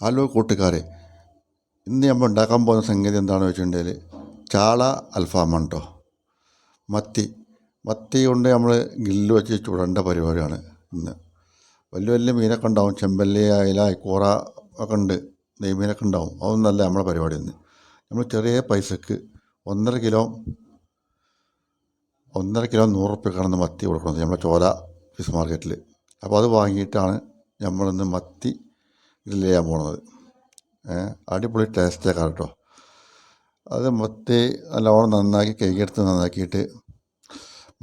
Hello കൂട്ടുകാരെ ഇന്ന് നമ്മൾ ഉണ്ടാക്കാൻ പോകുന്ന സംഗതി എന്താണെന്ന് വെച്ചിട്ടുണ്ടെങ്കിൽ ചാള അൽഫാമാണ് മത്തി മത്തി കൊണ്ട് നമ്മൾ ഗ്രില്ല് വെച്ച് ചുടേണ്ട പരിപാടിയാണ് ഇന്ന്. വലിയ വലിയ മീനൊക്കെ ഉണ്ടാവും ചെമ്പല്ലി അയല കൂറ ഒക്കെ ഉണ്ട് നെയ്മീനൊക്കെ ഉണ്ടാവും. അതൊന്നല്ല നമ്മളെ പരിപാടി ഇന്ന്. നമ്മൾ ചെറിയ പൈസക്ക് ഒന്നര കിലോ ഒന്നര കിലോ നൂറ് റുപ്യക്കാണ് മത്തി കൊടുക്കുന്നത് നമ്മളെ ചോല ഫിഷ് മാർക്കറ്റിൽ അപ്പോൾ അത് വാങ്ങിയിട്ടാണ് നമ്മളിന്ന് മത്തി ഗ്രില്ല് ചെയ്യാൻ പോണത്? അടിപൊളി ടേസ്റ്റാണ് കേട്ടോ അത് മത്തി നല്ലോണം നന്നാക്കി കൈകെടുത്ത് നന്നാക്കിയിട്ട്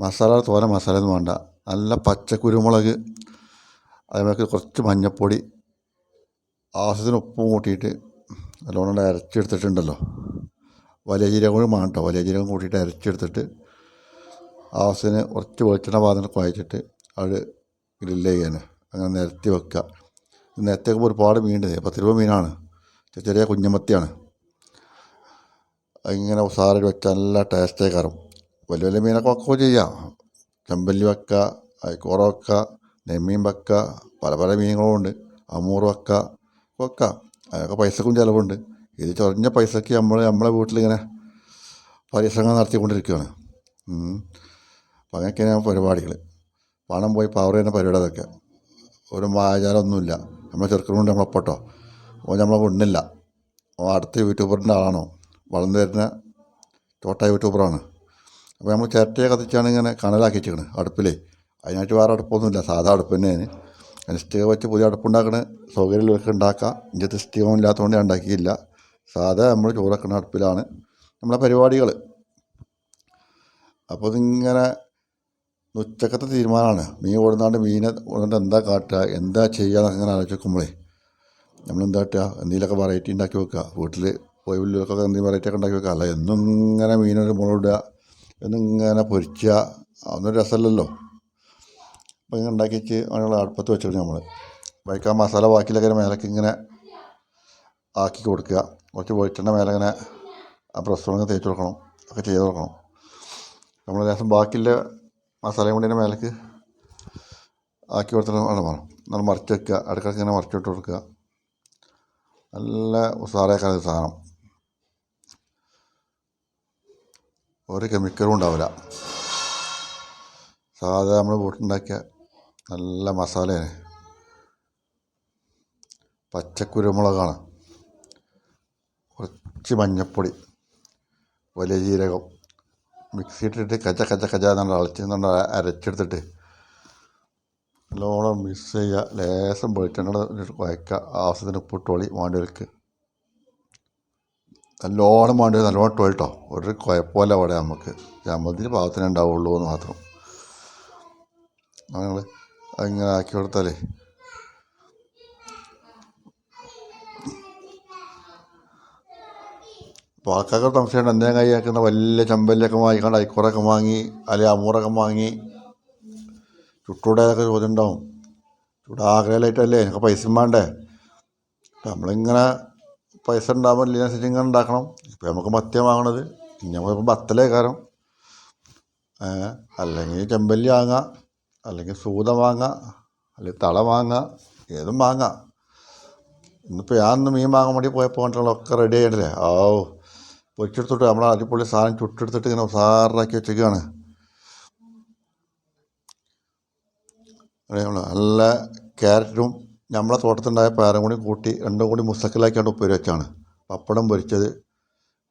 മസാല തോര മസാല ഒന്നും വേണ്ട. നല്ല പച്ച കുരുമുളക് അതേമാതിരി കുറച്ച് മഞ്ഞൾപ്പൊടി ആവശ്യത്തിന് ഉപ്പും കൂട്ടിയിട്ട് നല്ലോണം അരച്ചെടുത്തിട്ടുണ്ടല്ലോ. വലിയ ജീരകം കൂടി വേണം കേട്ടോ വലിയ ജീരകം കൂട്ടിയിട്ട് അരച്ചെടുത്തിട്ട് ആവശ്യത്തിന് കുറച്ച് വെളിച്ചെണ്ണ പാത്രം കുഴച്ചിട്ട് അത് ഗ്രില്ല് ചെയ്യാൻ അങ്ങനെ നിരത്തി വെക്കുക നിരത്തി ഒരുപാട് മീനുണ്ട് പത്ത് രൂപ മീനാണ്. ചെറിയ കുഞ്ഞമത്തിയാണ് ഇങ്ങനെ സാറിൽ വെച്ചാൽ നല്ല ടേസ്റ്റേ കയറും വലിയ വലിയ മീനൊക്കെ വെക്കുകയോ ചെയ്യാം. ചെമ്പല്ലി വെക്കുക അയക്കോറ വെക്കുക നെമ്മീൻ വെക്കുക പല പല മീനുകളും ഉണ്ട്. അമൂർ വെക്കുക വെക്കാം. അതൊക്കെ പൈസക്കും ചിലവുണ്ട്. ഇത് ചൊറഞ്ഞ പൈസക്ക് നമ്മൾ നമ്മളെ വീട്ടിലിങ്ങനെ പരിശ്രമം നടത്തിക്കൊണ്ടിരിക്കുകയാണ്. അപ്പം അങ്ങനെയൊക്കെയാണ് പരിപാടികൾ പണം പോയി പവർ ചെയ്യുന്ന പരിപാടി അതൊക്കെ. ഒരു മായാജാലമൊന്നുമില്ല നമ്മളെ ചെറുക്കനുണ്ട് നമ്മളെ ഒപ്പട്ടോ. ഓൻ നമ്മളെ ഉണ്ണില്ല ഓ അടുത്ത യൂട്യൂബറിന്റെ ആളാണോ വളർന്നു വരുന്ന ചോട്ട യൂട്യൂബറാണ്. അപ്പോൾ നമ്മൾ ചിരട്ടയെ കത്തിച്ചാണ് ഇങ്ങനെ കനലാക്കി വെച്ചിരിക്കണത് അടുപ്പിലേ. അതിനായിട്ട് വേറെ അടുപ്പൊന്നുമില്ല. സാധാ അടുപ്പ് തന്നെയാണ്. അതിന് സ്റ്റീവ് വെച്ച് പുതിയ അടുപ്പുണ്ടാക്കണ. സൗകര്യമുള്ളവർക്ക് ഉണ്ടാക്കാം. ഇഞ്ചത്ത് സ്റ്റീവും ഇല്ലാത്തതുകൊണ്ട് ഞാൻ ഉണ്ടാക്കിയില്ല സാധാ നമ്മൾ ചോറ് വെക്കുന്ന അടുപ്പിലാണ് നമ്മളെ പരിപാടികൾ അപ്പോൾ ഇതിങ്ങനെ ഉച്ചക്കത്തെ തീരുമാനമാണ്. മീൻ കൊടുന്നാണ്ട് മീനെ കൊടുന്നിട്ട് എന്താ കാട്ടുക എന്താ ചെയ്യുക എന്നൊക്കെ ഇങ്ങനെ ആലോചിക്കുമ്പോഴേ നമ്മൾ എന്താ കാട്ടുക? എന്തെങ്കിലുമൊക്കെ വെറൈറ്റി ഉണ്ടാക്കി വെക്കുക. വീട്ടിൽ ഉള്ളിലൊക്കെ എന്തെങ്കിലും വെറൈറ്റി ഒക്കെ ഉണ്ടാക്കി വെക്കുക. അല്ല എന്നും ഇങ്ങനെ മീനൊരു മുളകിടുക എന്നിങ്ങനെ പൊരിക്കുക അതൊന്നും രസമല്ലല്ലോ. അപ്പോൾ ഇങ്ങനെ ഉണ്ടാക്കി വെച്ച് അതിനുള്ള അടുപ്പത്ത് വെച്ചിട്ട് നമ്മൾ വൈക്കാൻ മസാല ബാക്കിയിലൊക്കെ മേലേക്ക് ഇങ്ങനെ ആക്കി കൊടുക്കുക. കുറച്ച് വെളിച്ചെണ്ണ മേലെ ഇങ്ങനെ ആ പ്രസ് തേച്ച് കൊടുക്കണം. ഒക്കെ ചെയ്ത് കൊടുക്കണം. നമ്മൾ ലേശം ബാക്കിയുള്ള മസാലയും കൂടി അതിന്റെ മേലേക്ക് ആക്കി കൊടുത്തിട്ട് വേണം വേണം നല്ല മറിച്ച് വെക്കുക. ഇടയ്ക്കിടയ്ക്ക് ഇങ്ങനെ മറിച്ചിട്ട് കൊടുക്കുക. നല്ല ഉസാറാക്കാൻ സാധനം. ഒരു കെമിക്കലും ഉണ്ടാവില്ല. സാധാ നമ്മൾ വീട്ടിലുണ്ടാക്കിയ നല്ല മസാലയാണ്. പച്ചക്കുരുമുളകാണ്. കുറച്ച് മഞ്ഞപ്പൊടി വലിയ ജീരകം മിക്സിയിട്ടിട്ട് കച്ച കച്ച കച്ച എന്നുള്ള അളച്ചെന്നുണ്ട് അരച്ചെടുത്തിട്ട് നല്ലോണം മിക്സ് ചെയ്യുക. ലേശം വെളിച്ചെണ്ണ കുഴക്കുക ആവശ്യത്തിന് ഉപ്പിട്ടോളി വേണ്ടിയവർക്ക് നല്ലോണം വേണ്ടി നല്ലോണം ഇട്ടോ കേട്ടോ ഒരു കുഴപ്പമില്ല അവിടെ നമുക്ക്. ചമ്മന്തിന് പാകത്തിനേ ഉണ്ടാവുള്ളൂ എന്ന് മാത്രം. ഞങ്ങൾ അതിങ്ങനെ ആക്കി കൊടുത്താലേ അപ്പോൾ ആൾക്കാർക്ക് സംശയമുണ്ട്. എന്തിനാ കൈ ആക്കുന്ന വലിയ ചമ്പല്ലൊക്കെ വാങ്ങിക്കൊണ്ട് അയക്കൂറൊക്കെ വാങ്ങി അല്ലെ അമൂറൊക്കെ വാങ്ങി. ചുട്ടൂടേതൊക്കെ ചോദ്യം ഉണ്ടാവും ചൂടാകലായിട്ടല്ലേ എനിക്ക് പൈസ വേണ്ടേ? നമ്മളിങ്ങനെ പൈസ ഉണ്ടാകുമ്പോൾ ഇതിനനുസരിച്ച് ഇങ്ങനെ ഉണ്ടാക്കണം. ഇപ്പം നമുക്ക് മത്യം വാങ്ങണത് ഇനി നമ്മളിപ്പോൾ ബത്തലേ കാരണം അല്ലെങ്കിൽ ചെമ്പല്ലി വാങ്ങാം അല്ലെങ്കിൽ സൂത വാങ്ങാം അല്ലെങ്കിൽ തള വാങ്ങാം ഏതും വാങ്ങാം. ഇന്നിപ്പോൾ ഞാൻ മീൻ വാങ്ങാൻ വേണ്ടി പോയപ്പോൾ ഒക്കെ റെഡി ആയിട്ടില്ലേ? ഓ പൊരിച്ചെടുത്തിട്ട് നമ്മൾ അടിപൊളി സാധനം ചുട്ടെടുത്തിട്ട് ഇങ്ങനെ സാറാക്കി വെച്ചേക്കാണ്. നല്ല ക്യാരറ്റും നമ്മളെ തോട്ടത്തിലുണ്ടായ പാരം കൂടി കൂട്ടി രണ്ടും കൂടി മുസക്കിലാക്കിയാണ്ട് ഉപ്പേരി വെച്ചാണ്. പപ്പടം പൊരിച്ചത്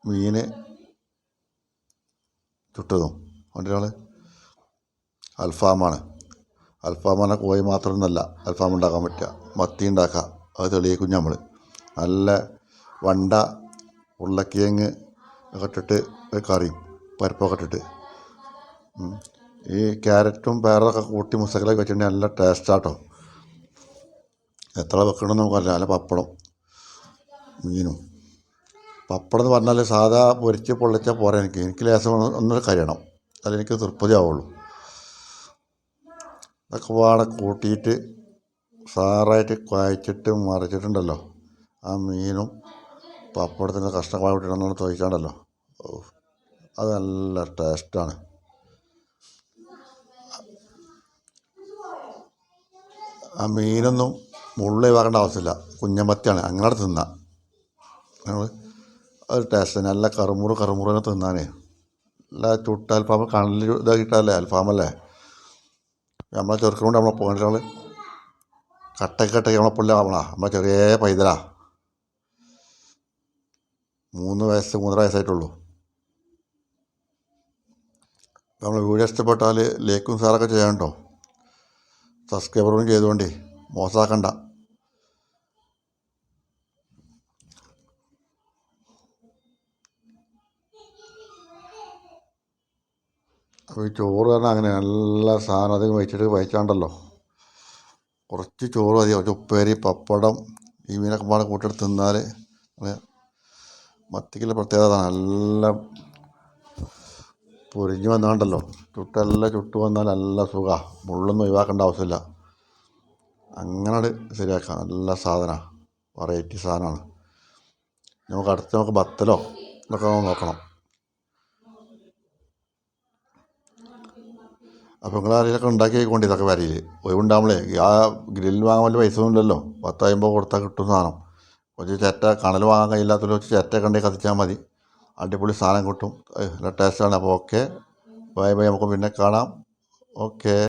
മീൻ ചുട്ടതും. ഒരാൾ അൽഫാമാണ്. അൽഫാമാണ് കോഴി മാത്രമൊന്നുമല്ല അൽഫാം ഉണ്ടാക്കാൻ പറ്റുക. മത്തി ഉണ്ടാക്കുക അത് തെളിയിക്കും നമ്മൾ നല്ല വണ്ട ഉരുളക്കിഴങ്ങ് ഒക്കെ ഇട്ടിട്ട്. കറിയും പരിപ്പൊക്കെ ഈ ക്യാരറ്റും പയറൊക്കെ കൂട്ടി മുസക്കലൊക്കെ വെച്ചിട്ടുണ്ടെങ്കിൽ നല്ല ടേസ്റ്റാട്ടോ എത്ര വെക്കണമെന്ന് നമുക്കറിയില്ല. നല്ല പപ്പടം മീനും. പപ്പടം എന്ന് പറഞ്ഞാൽ സാധാ പൊരിച്ച് പൊള്ളിച്ചാൽ പോരാ എനിക്ക്. എനിക്ക് ലേശം ഒന്ന് ഒന്നൊരു കരിയണം. അതെനിക്ക് തൃപ്തി ആവുള്ളൂ. അതൊക്കെ പാടെ കൂട്ടിയിട്ട് സാറായിട്ട് കുഴച്ചിട്ട് മറിച്ചിട്ടുണ്ടല്ലോ. ആ മീനും പപ്പടത്തിന്റെ കഷ്ണങ്ങൾ വിട്ടിട്ടൊന്നും ചോദിക്കാണ്ടല്ലോ. ഓ അത് നല്ല ടേസ്റ്റാണ് ആ മീനൊന്നും മുള്ളി വാങ്ങേണ്ട ആവശ്യമില്ല. കുഞ്ഞമത്തിയാണ് അങ്ങനെ തിന്നാം. ഞങ്ങൾ ഒരു ടേസ്റ്റ് നല്ല കറുമുറു കറുമുറുനെ തിന്നാനേ. നല്ല ചുട്ട അൽഫാം കണ്ണിൽ ഇതാക്കിയിട്ടല്ലേ അൽഫാമല്ലേ? നമ്മളെ ചെറുക്കനോണ്ട് നമ്മളെ കട്ടക്ക് കട്ടക്ക് നമ്മളെ പുള്ളി ആവണ നമ്മളെ ചെറിയ പൈതലാ. മൂന്ന് വയസ്സ് മൂന്നര വയസ്സായിട്ടുള്ളൂ. നമ്മൾ വീഡിയോ ഇഷ്ടപ്പെട്ടാൽ ലൈക്കും സാറൊക്കെ ചെയ്യാൻ കേട്ടോ. സബ്സ്ക്രൈബറും ചെയ്തുകൊണ്ട് മോശമാക്കണ്ട. അപ്പോൾ ഈ ചോറ് പറഞ്ഞാൽ അങ്ങനെ നല്ല സാധനം അധികം വെച്ചിട്ട് വഹിച്ചാണ്ടല്ലോ കുറച്ച് ചോറ് മതി. കുറച്ച് ഉപ്പേരി പപ്പടം ഈ മീനൊക്കെ പാടെ കൂട്ടിയിട്ട് തിന്നാൽ മത്തിക്കുള്ള പ്രത്യേകത. നല്ല പൊരിഞ്ഞ് വന്നാണ്ടല്ലോ. ചുട്ടെല്ലാം ചുട്ട് വന്നാൽ നല്ല സുഖമാണ് മുള്ളൊന്നും ഒഴിവാക്കേണ്ട ആവശ്യമില്ല. അങ്ങനെ ശരിയാക്കാം. നല്ല സാധനമാണ് വെറൈറ്റി സാധനമാണ് നമുക്ക് അടുത്ത് നമുക്ക് ബത്തലോ ഇതൊക്കെ നോക്കണം. അപ്പോൾ നിങ്ങൾ ആരെയൊക്കെ ഉണ്ടാക്കി ആയിക്കൊണ്ട് ഇതൊക്കെ വരയിൽ ഒഴിവുണ്ടാകുമ്പോഴേ ആ ഗ്രില്ല് വാങ്ങാൻ വലിയ പൈസ ഒന്നുമില്ലല്ലോ പത്തായുമ്പോൾ കൊടുത്താൽ കിട്ടും സാധനം. കുറച്ച് ചിരട്ട കണൽ വാങ്ങാൻ കഴിയില്ലാത്തവർ കുറച്ച് ചിരട്ട കണ്ടേ കത്തിച്ചാൽ മതി. അടിപൊളി സാധനം കിട്ടും. നല്ല ടേസ്റ്റാണ് അപ്പോൾ ഓക്കെ ബൈ ബൈ നമുക്ക് പിന്നെ കാണാം. ഓക്കെ